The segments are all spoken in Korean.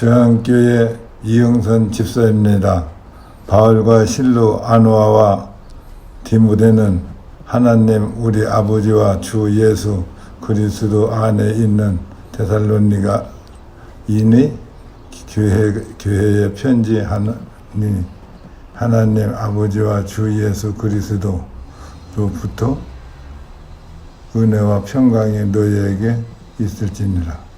주한교회 이영선 집사입니다. 바울과 실로 안와와 디모데는 하나님 우리 아버지와 주 예수 그리스도 안에 있는 데살로니가 인의 교회, 교회에 편지하니 하나님 아버지와 주 예수 그리스도로부터 은혜와 평강이 너희에게 있을지니라.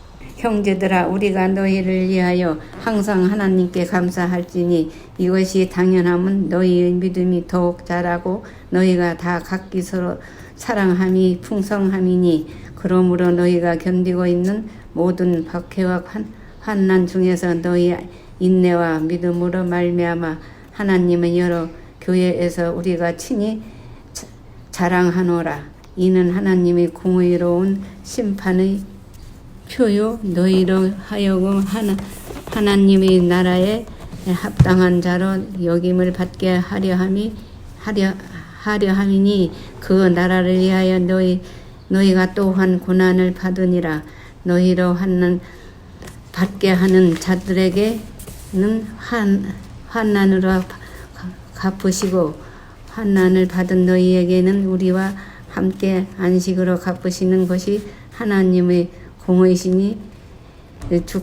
형제들아 우리가 너희를 위하여 항상 하나님께 감사할지니 이것이 당연함은 너희의 믿음이 더욱 자라고 너희가 다 각기 서로 사랑함이 풍성함이니 그러므로 너희가 견디고 있는 모든 박해와 환, 환난 중에서 너희 인내와 믿음으로 말미암아 하나님의 여러 교회에서 우리가 친히 자- 자랑하노라. 이는 하나님의 공의로운 심판의 표요 너희로 하여금 하나, 하나님의 나라에 합당한 자로 여김을 받게 하려 함이 하려 하려 함이니 그 나라를 위하여 너희 너희가 또한 고난을 받으니라. 너희로 환난 받게 하는 자들에게는 환 환난으로 가- 갚으시고 환난을 받은 너희에게는 우리와 함께 안식으로 갚으시는 것이 하나님의 공의시니 주,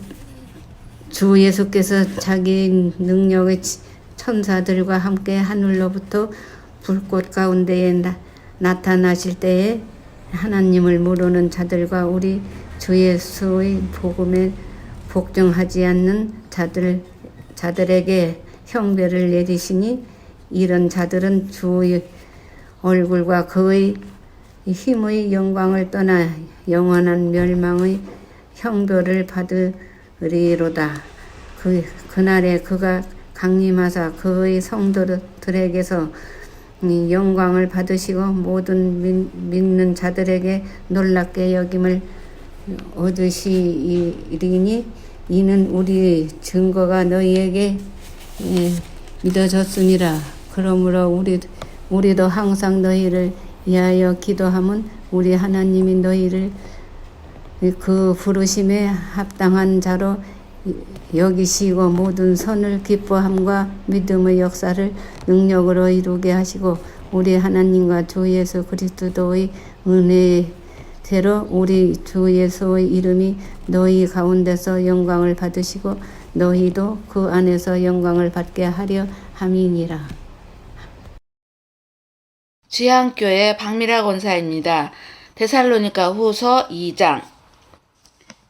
주 예수께서 자기 능력의 치- 천사들과 함께 하늘로부터 불꽃 가운데에 나, 나타나실 때에 하나님을 모르는 자들과 우리 주 예수의 복음에 복종하지 않는 자들 자들에게 형벌을 내리시니 이런 자들은 주의 얼굴과 그의 힘의 영광을 떠나 영원한 멸망의 형벌을 받으리로다. 그 그날에 그가 강림하사 그의 성도들에게서 이 영광을 받으시고 모든 믿- 믿는 자들에게 놀랍게 여김을 얻으시리니 이는 우리의 증거가 너희에게 예, 믿어졌음이라. 그러므로 우리 우리도 항상 너희를 위하여 기도함은 우리 하나님이 너희를 그 부르심에 합당한 자로 여기시고 모든 선을 기뻐함과 믿음의 역사를 능력으로 이루게 하시고 우리 하나님과 주 예수 그리스도의 은혜대로 우리 주 예수의 이름이 너희 가운데서 영광을 받으시고 너희도 그 안에서 영광을 받게 하려 함이니라. 지향교회 박미라 권사입니다. 데살로니가 후서 2장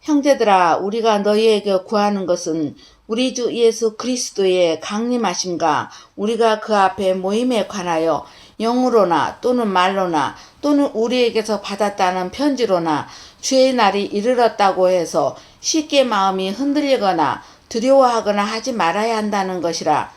형제들아 우리가 너희에게 구하는 것은 우리 주 예수 그리스도의 강림하심과 우리가 그 앞에 모임에 관하여 영으로나 또는 말로나 또는 우리에게서 받았다는 편지로나 주의 날이 이르렀다고 해서 쉽게 마음이 흔들리거나 두려워하거나 하지 말아야 한다는 것이라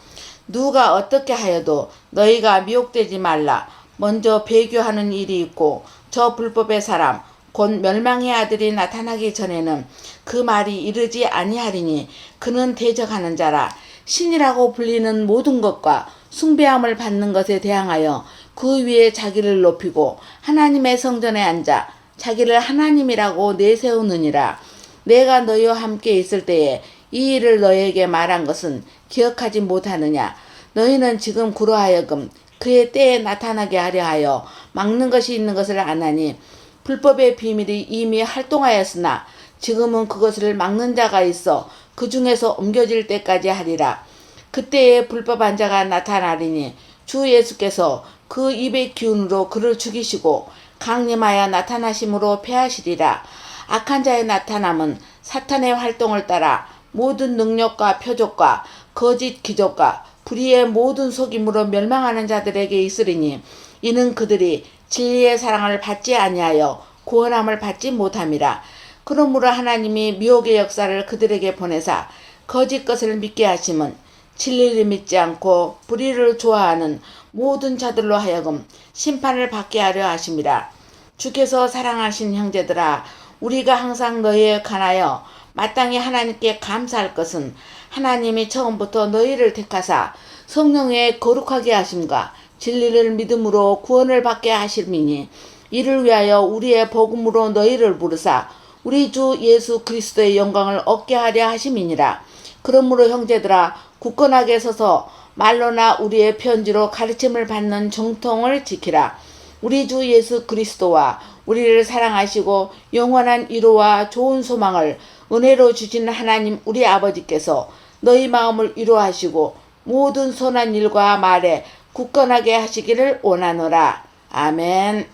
누가 어떻게 하여도 너희가 미혹되지 말라. 먼저 배교하는 일이 있고 저 불법의 사람 곧 멸망의 아들이 나타나기 전에는 그 말이 이르지 아니하리니 그는 대적하는 자라. 신이라고 불리는 모든 것과 숭배함을 받는 것에 대항하여 그 위에 자기를 높이고 하나님의 성전에 앉아 자기를 하나님이라고 내세우느니라. 내가 너희와 함께 있을 때에 이 일을 너희에게 말한 것은 기억하지 못하느냐? 너희는 지금 그러하여금 그의 때에 나타나게 하려 하여 막는 것이 있는 것을 아나니 불법의 비밀이 이미 활동하였으나 지금은 그것을 막는 자가 있어 그 중에서 옮겨질 때까지 하리라. 그때에 불법한 자가 나타나리니 주 예수께서 그 입의 기운으로 그를 죽이시고 강림하여 나타나심으로 패하시리라. 악한 자의 나타남은 사탄의 활동을 따라 모든 능력과 표적과 거짓 기적과 불의의 모든 속임으로 멸망하는 자들에게 있으리니 이는 그들이 진리의 사랑을 받지 아니하여 구원함을 받지 못함이라. 그러므로 하나님이 미혹의 역사를 그들에게 보내사 거짓 것을 믿게 하심은 진리를 믿지 않고 불의를 좋아하는 모든 자들로 하여금 심판을 받게 하려 하심이라. 주께서 사랑하신 형제들아 우리가 항상 너희에 관하여 마땅히 하나님께 감사할 것은 하나님이 처음부터 너희를 택하사 성령의 거룩하게 하심과 진리를 믿음으로 구원을 받게 하심이니 이를 위하여 우리의 복음으로 너희를 부르사 우리 주 예수 그리스도의 영광을 얻게 하려 하심이니라. 그러므로 형제들아 굳건하게 서서 말로나 우리의 편지로 가르침을 받는 정통을 지키라. 우리 주 예수 그리스도와 우리를 사랑하시고 영원한 위로와 좋은 소망을 은혜로 주신 하나님 우리 아버지께서 너희 마음을 위로하시고 모든 선한 일과 말에 굳건하게 하시기를 원하노라. 아멘.